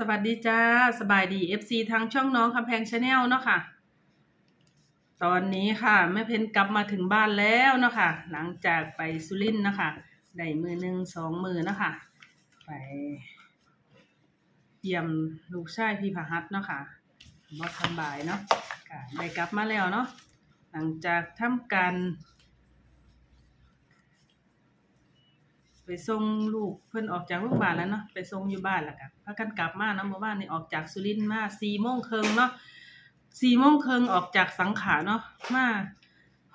สวัสดีจ้า สบายดี FC ทางช่องน้องคำแพงชาแนลเนาะค่ะ ตอนนี้ค่ะแม่เพนกลับมาถึงบ้านแล้วเนาะค่ะ หลังจากไปสุรินทร์เนาะค่ะได้มือหนึ่งสองมือเนาะค่ะ ไปเยี่ยมลูกชายพี่พหัสเนาะค่ะบ่สำบายเนาะได้กลับมาแล้วเนาะหลังจากทำการ ไปส่งลูกเพิ่นออกจากโรงพยาบาลแล้วเนาะไปส่งอยู่บ้านแล้วกันพากันกลับมาเนาะเมื่อวานนี่ออกจากสุรินทร์มาสี่โมงครึ่งเนาะสี่โมงครึ่งออกจากสังขารเนาะมา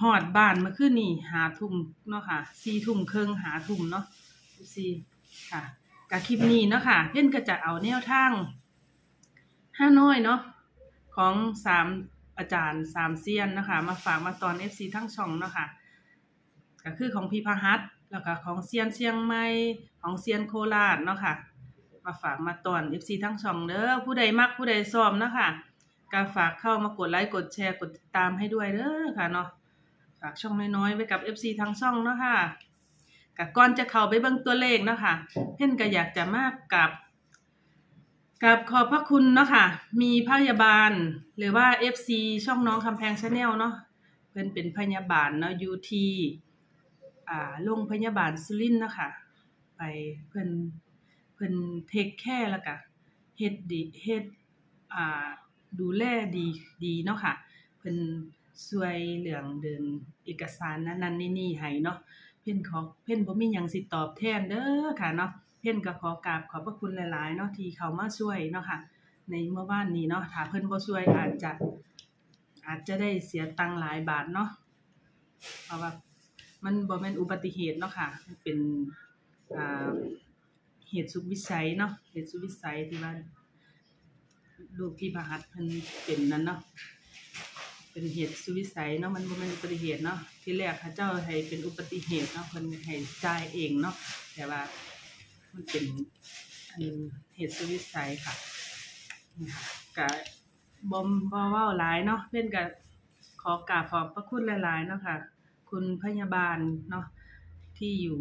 หอดบ้านมื่อคืนนี่หาทุ่มเนาะค่ะสี่ทุ่มครึ่งหาทุ่มเนาะสี่ค่ะกับคลิปนี้เนาะค่ะเพ่นก็จะเอาแนวทางห้าน้อยเนาะของสามอาจารย์สามเซียนนะคะมาฝากมาตอนเอฟซีทั้งช่องเนาะค่ะก็คือของพี่พหัส แล้วก็ของเซียนเชียงใหม่ของเซียนโคราชเนาะค่ะ มาฝากมาตอน FC ทั้งช่องเด้อผู้ใดมักผู้ใดซ้อมเนาะค่ะก็ฝากเข้ามากดไลค์กดแชร์กดติดตามให้ด้วยเด้อค่ะเนาะฝากช่องน้อยๆไว้กับ FC ทั้งช่องเนาะค่ะก็ก่อนจะเข้าไปเบิ่งตัวเลขเนาะค่ะเพ่นก็อยากจะมากกับกับขอบพระคุณเนาะค่ะ มีพยาบาลหรือว่า FC ช่องน้องคำแพงชาแนลเนาะเพิ่นเป็นพยาบาลเนาะอยู่ที่ อ่าโรงพยาบาลสุรินทร์นะคะ ไปเพิ่นเพิ่นเทคแคร์แล้วก็เฮ็ดดีเฮ็ดอ่าดูแลดีดีเนาะค่ะ เพิ่นช่วยเรื่องเดินเอกสารนั้นนั่นนี่นี่ให้เนาะเพิ่นขอเพิ่นบ่มีหยังสิตอบแทนเด้อค่ะเนาะเพิ่นก็ขอกราบขอบพระคุณหลาย ๆ เนาะที่เข้ามาช่วยเนาะค่ะ ในเมื่อวานนี้เนาะถ้าเพิ่นบ่ช่วยอาจจะอาจจะได้เสียตังค์หลายบาทเนาะเพราะว่า มันบ่แม่นอุบัติเหตุเนาะค่ะมันเป็นอ่าเหตุสุดวิสัยเนาะเหตุสุดวิสัยที่ว่าลูกพี่พหัสเพิ่นเป็นนั้นเนาะเป็นเหตุสุดวิสัยเนาะมันบ่แม่นอุบัติเหตุเนาะที่แรกเขาเจ้าให้เป็นอุบัติเหตุเนาะเพิ่นให้จ่ายเองเนาะแต่ว่ามันเป็นอันเหตุสุดวิสัยค่ะนี่ค่ะก็บ่บ่เว้าหลายเนาะเพิ่นก็ขอกราบขอบพระคุณหลายๆเนาะค่ะ คุณพยาบาลเนาะที่อยู่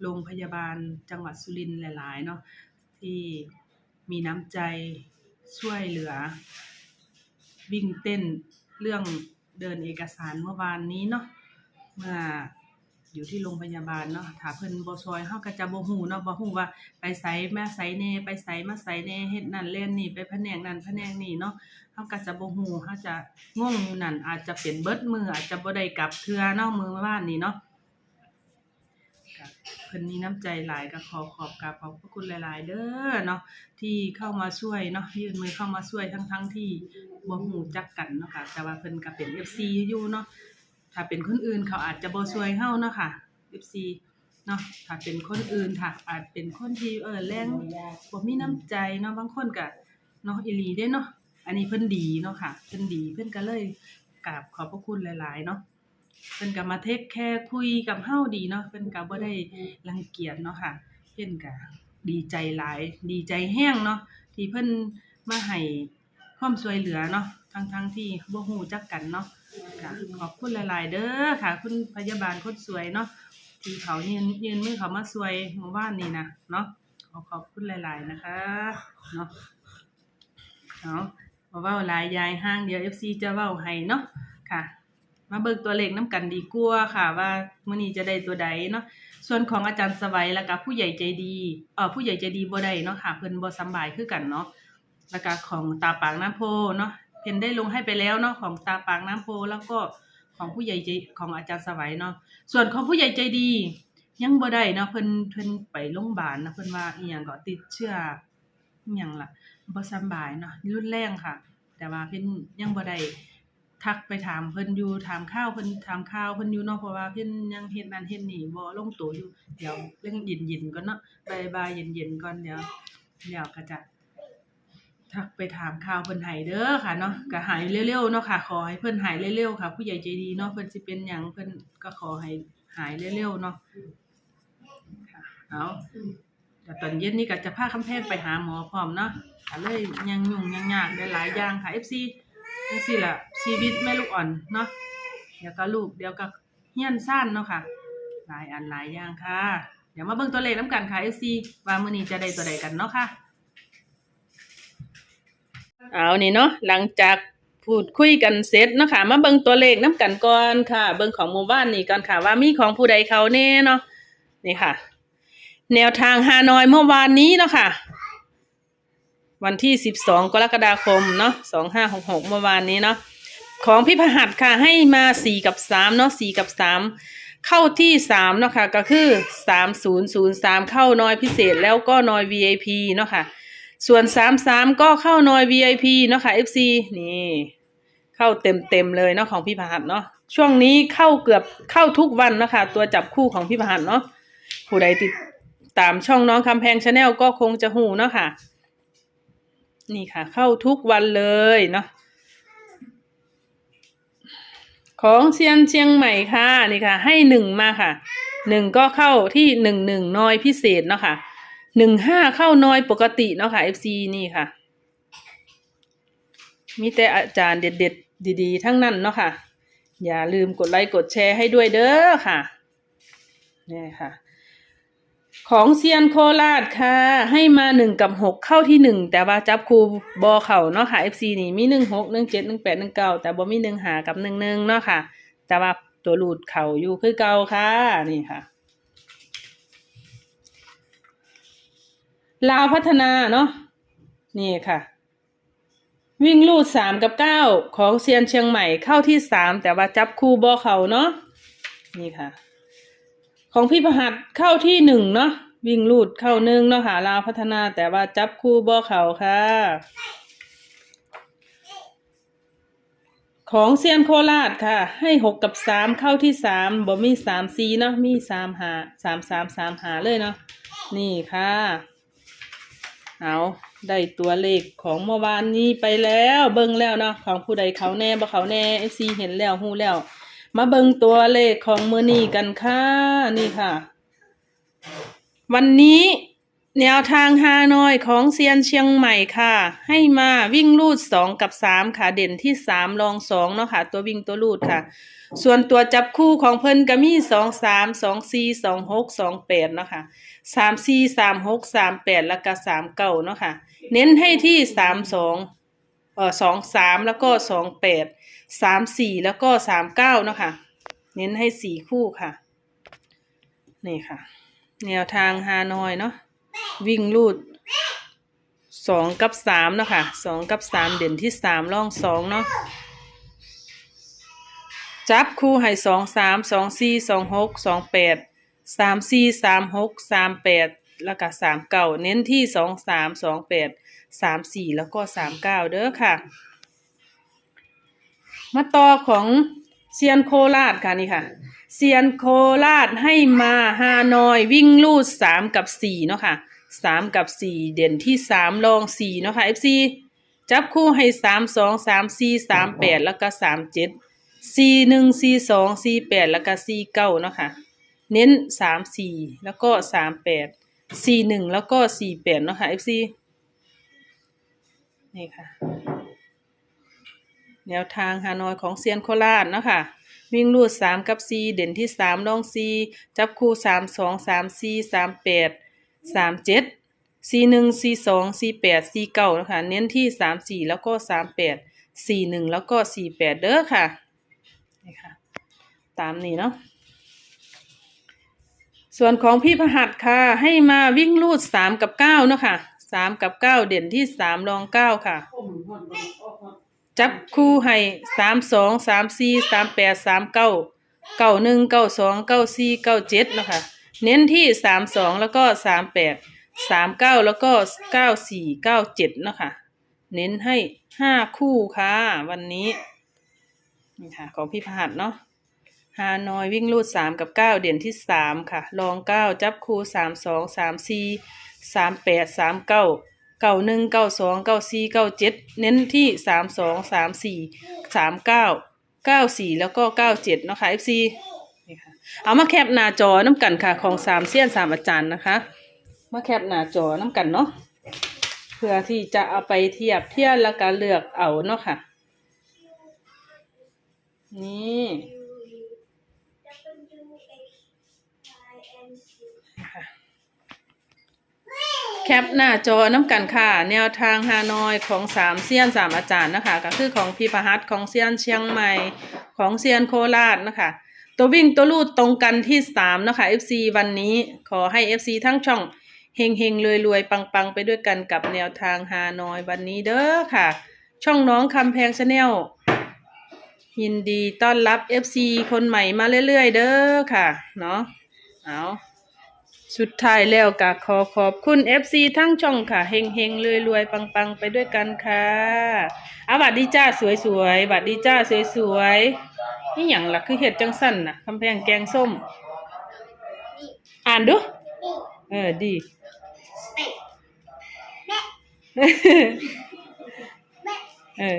โรงพยาบาลจังหวัดสุรินทร์หลาย ๆ เนาะที่มีน้ำใจช่วยเหลือ วิ่งเต้นเรื่องเดินเอกสารเมื่อวานนี้เนาะเมื่ออยู่ที่โรงพยาบาลเนาะถ้าเพิ่นบ่ซอยเฮาก็จะบ่ฮู้เนาะบ่ฮู้ว่าไปไสแม่ไสแน่ไปไสมาไสแน่เฮ็ดนั่นเล่นนี่ไปแผนกนั้นแผนกนี้เนาะ เฮาก็จะบ่ฮู้เฮาจะงงอยู่นั่นอาจจะเป็นเบิดมืออาจจะบ่ได้กลับเทื่อเนาะมื้อวานนี้เนาะก็เพิ่นมีน้ำใจหลายก็ขอขอบกราบขอบพระคุณหลาย ๆ เด้อเนาะที่เข้ามาช่วยเนาะยื่นมือเข้ามาช่วยทั้ง ๆ ที่บ่ฮู้จักกันเนาะค่ะแต่ว่าเพิ่นก็เป็น FC อยู่เนาะถ้าเป็นคนอื่นเขาอาจจะบ่ช่วยเฮาเนาะค่ะ FC เนาะถ้าเป็นคนอื่นค่ะอาจเป็นคนที่เออแรงบ่มีน้ำใจเนาะบางคนก็เนาะอีหลีเด้เนาะ อันนี้เพิ่นดีเนาะค่ะ เพิ่นดีเพิ่นก็เลยกราบขอบพระคุณหลาย ๆ เนาะเพิ่นก็มาเทคแคร์คุยกับเฮาดีเนาะเพิ่นก็บ่ได้รังเกียจเนาะค่ะ เพิ่นก็ดีใจหลาย ดีใจแฮงเนาะที่เพิ่นมาให้ความช่วยเหลือเนาะทั้งๆที่บ่ฮู้จักกันเนาะค่ะขอบคุณหลาย ๆ เด้อค่ะ คุณพยาบาลคนสวยเนาะที่เขายืนยืนมือเขามาช่วยเมื่อวานนี้นะเนาะขอขอบคุณหลาย ๆ นะคะเนาะเนาะ เว้าหลายยายห้างเดียว FC จะเว้าให้เนาะค่ะ มาเบิกตัวเลขน้ำกันดีกว่าค่ะ ว่ามื้อนี้จะได้ตัวใดเนาะส่วนของอาจารย์สวัยแล้วก็ผู้ใหญ่ใจดีเอ่อผู้ใหญ่ใจดีบ่ได้เนาะค่ะเพิ่นบ่สบายคือกันเนาะแล้วก็ของตาปางน้ำโพเนาะเพิ่นได้ลงให้ไปแล้วเนาะของตาปางน้ำโพแล้วก็ของผู้ใหญ่ใจของอาจารย์สวัยเนาะส่วนของผู้ใหญ่ใจดี ยังบ่ได้เนาะเพิ่นเพิ่นไปโรงพยาบาลนะเพิ่นว่าอีหยังก็ติดเชื้อ อีหยังล่ะบ่สบายเนาะรุนแรงค่ะ แต่ว่าเพิ่นยังบ่ได้ทักไปถามเพิ่นอยู่ถามข่าวเพิ่นถามข่าวเพิ่นอยู่เนาะเพราะว่าเพิ่นยังเฮ็ดนั่นเฮ็ดนี่บ่ลงตัวอยู่ เดี๋ยวเรื่องเย็นๆก่อนเนาะบ่ายๆเย็นๆก่อนเดี๋ยวเดี๋ยวก็จะทักไปถามข่าวเพิ่นให้เด้อค่ะเนาะก็หายเร็วๆเนาะค่ะ ขอให้เพิ่นหายเร็วๆค่ะ ผู้ใหญ่ใจดีเนาะเพิ่นสิเป็นหยังเพิ่นก็ขอให้หายเร็วๆเนาะค่ะเอา แต่ตอนเย็นนี่ก็จะพาคำแพงไปหาหมอพร้อมเนาะก็เลยยังยุ่งยังยากได้หลายอย่างค่ะ FC จังซี่ล่ะชีวิตแม่ลูกอ่อนเนาะเดี๋ยวก็ลูกเดี๋ยวก็เฮียนซ่านเนาะค่ะ หลายอันหลายอย่างค่ะ เดี๋ยวมาเบิ่งตัวเลขน้ำกันค่ะ FC ว่ามื้อนี้จะได้ตัวใดกันเนาะค่ะเอานี่เนาะหลังจากพูดคุยกันเสร็จเนาะค่ะมาเบิ่งตัวเลขน้ำกันก่อนค่ะ เบิ่งของหมู่บ้านนี่ก่อนค่ะ ว่ามีของผู้ใดเขาแน่เนาะนี่ค่ะ แนวทางฮานอยเมื่อวานนี้เนาะค่ะ วันที่12กรกฎาคมเนาะ2566เมื่อวานนี้เนาะของพี่พหัสค่ะให้มา4กับ3เนาะ4กับ3เข้าที่3เนาะค่ะก็คือ3003เข้าน้อยพิเศษแล้วก็น้อย VIP เนาะค่ะ ส่วน33ก็เข้าน้อย VIP เนาะค่ะ FC นี่เข้าเต็มเต็มเลยเนาะของพี่พหัสเนาะช่วงนี้เข้าเกือบเข้าทุกวันนะคะ ตัวจับคู่ของพี่พหัสเนาะผู้ใดติด ตามช่องน้องคำแพงชาแนลก็คงจะหูเนาะค่ะ นี่ค่ะ เข้าทุกวันเลยเนาะของเชียนเชียงใหม่ค่ะนี่ค่ะ ให้หนึ่งมาค่ะหนึ่งก็เข้าที่หนึ่งหนึ่งน้อยพิเศษเนาะค่ะหนึ่งห้าเข้าน้อยปกติเนาะค่ะ FC นี่ค่ะ มีแต่อาจารย์เด็ดๆ ดีๆ ทั้งนั้นเนาะค่ะ อย่าลืมกดไลค์กดแชร์ให้ด้วยเด้อค่ะนี่ค่ะ ของเซียนโคราชค่ะ ให้มาหนึ่งกับหกเข้าที่หนึ่งแต่ว่าจับคูบอเข่าเนาะค่ะ FC นี่มีหนึ่งหกหนึ่งเจ็ดหนึ่งแปดหนึ่งเก้าแต่บ่มีหนึ่งหากับหนึ่งหนึ่งเนาะค่ะ แต่ว่าตัวหลุดเข่าอยู่คือเก่าค่ะนี่ค่ะลาวพัฒนาเนาะนี่ค่ะ วิ่งลูดสามกับเก้าของเซียนเชียงใหม่เข้าที่สามแต่ว่าจับคู่บอเขาเนาะนี่ค่ะ ของพี่ประหัดเข้าที่หนึ่งเนาะวิ่งลูดเข้าหนึ่งเนาะค่ะลาวพัฒนาแต่ว่าจับคู่บ่อเขาค่ะ ของเซียนโคราชค่ะ ให้หกกับสามเข้าที่สามบ่มีสามซีเนาะมีสามหาสามสามสามหาเลยเนาะนี่ค่ะเอาได้ตัวเลขของเมื่อวานนี้ไปแล้วเบิ่งแล้วเนาะของผู้ใดเขาแน่บ่เขาแน่เอซีเห็นแล้วฮู้แล้ว มาเบิ่งตัวเลขของมือนี้กันค่ะ นี่ค่ะ วันนี้แนวทางฮานอยของเซียนเชียงใหม่ค่ะ ให้มาวิ่งลูดสองกับสามค่ะ เด่นที่สามรองสองเนาะค่ะ ตัววิ่งตัวลูดค่ะ ส่วนตัวจับคู่ของเพิ่นก็มีสองสามสองสี่สองหกสองแปดเนาะค่ะสามสี่สามหกสามแปดแล้วก็สามเก้าเนาะค่ะ เน้นให้ที่สามสองเอ่อสองสามแล้วก็สองแปด สามสี่แล้วก็สามเก้านะคะเน้นให้สี่คู่ค่ะ นี่ค่ะ แนวทางฮานอยเนาะวิ่งลูดสองกับสามเนาะค่ะสองกับสามเด่นที่สามล่องสองเนาะจับคู่ให้สองสามสองสี่สองหกสองแปดสามสี่สามหกสามแปดแล้วก็สามเก้าเน้นที่สองสามสองแปดสามสี่แล้วก็สามเก้าเด้อค่ะ มาต่อของเซียนโคราชค่ะนี่ค่ะเซียนโคราชให้มาฮานอยวิ่งลูดสามกับสี่เนาะค่ะสามกับสี่เด่นที่สามรองสี่เนาะค่ะ FC จับคู่ให้สามสองสามสี่สามแปดแล้วก็สามเจ็ดสี่หนึ่งสี่สองสี่แปดแล้วก็สี่เก้าเนาะค่ะเน้นสามสี่แล้วก็สามแปดสี่หนึ่งแล้วก็สี่แปดเนาะค่ะ FC นี่ค่ะ แนวทางฮานอยของเซียนโคราชเนาะค่ะ วิ่งรูดสามกับสี่เด่นที่สามลองสี่จับคู่สามสองสามสี่สามแปดสามเจ็ดสี่หนึ่งสี่สองสี่แปดสี่เก้านะคะเน้นที่สามสี่แล้วก็สามแปดสี่หนึ่งแล้วก็สี่แปดเด้อค่ะนี่ค่ะ ตามนี้เนาะส่วนของพี่พหัสค่ะ ให้มาวิ่งลูดสามกับเก้าเนาะค่ะสามกับเก้าเด่นที่สามรองเก้าค่ะ จับคู่ให้สามสองสามสี่สามแปดสามเก้าเก้าหนึ่งเก้าสองเก้าสี่เก้าเจ็ดนะคะเน้นที่สามสองแล้วก็สามแปดสามเก้าแล้วก็เก้าสี่เก้าเจ็ดนะคะเน้นให้ห้าคู่ค่ะ วันนี้นี่ค่ะของพี่พหัสเนาะฮานอยวิ่งลูดสามกับเก้าเด่นที่สามค่ะรองเก้าจับคู่สามสองสามสี่สามแปดสามเก้า เก้าหนึ่งเก้าสองเก้าสี่เก้าเจ็ดเน้นที่สามสองสามสี่สามเก้าเก้าสี่แล้วก็เก้าเจ็ดนะคะ FC นี่ค่ะเอามาแคปหน้าจอน้ำกันค่ะของสามเสี้ยนสามอาจารย์นะคะ มาแคปหน้าจอน้ำกันเนาะเพื่อที่จะเอาไปเทียบเทียบแล้วก็เลือกเอาเนาะค่ะ นี่ค่ะ แคปหน้าจอน้ำกันค่ะ แนวทางฮานอยของสามเซียนสามอาจารย์นะคะ ก็คือของพี่ประหัตของเซียนเชียงใหม่ของเซียนโคราชนะคะ ตัววิ่งตัวลูดตรงกันที่สามนะคะ FC วันนี้ขอให้ FC ทั้งช่องเฮงเฮงรวยรวยปังปังไปด้วยกันกับแนวทางฮานอยวันนี้เด้อค่ะ ช่องน้องคำแพงชาแนลยินดีต้อนรับ FC คนใหม่มาเรื่อย ๆ เด้อค่ะ เนาะเอา สุดท้ายแล้วก็ขอขอบคุณ FC ทั้งช่องค่ะ เฮงเฮงรวยรวยปังปังไปด้วยกันค่ะอาบัดดีจ้าสวยๆบัดดีจ้าสวยๆนี่หยังล่ะคือเห็ดจังสั้นน่ะคำแพงแกงส้ม อ่านดู เออดี เออ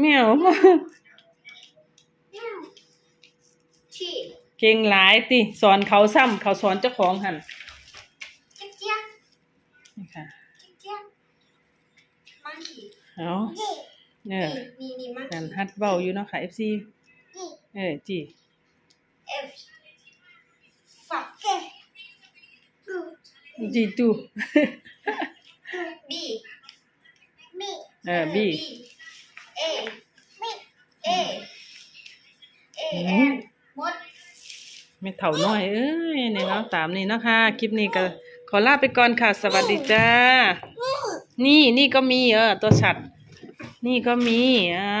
แมว เก่งหลายติสอนเขาซ้ำเขาสอนเจ้าของหันนี่ค่ะเอาเออกันฮัดเว้าอยู่เนาะค่ะ FC เออจีจีตูเออบีเอเอเออืแอมนมด ไม่เถ่าน้อย เอ้ยนี่เนาะตามนี่เนาะค่ะคลิปนี้ก็ขอลาไปก่อนค่ะ สวัสดีจ้า นี่นี่ก็มีเออตัวฉัด นี่ก็มีอ่า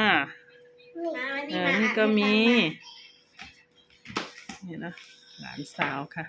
มาเอนี่อมานี่ก็มีอ่านให้ฟังนี่นะหลานสาวค่ะ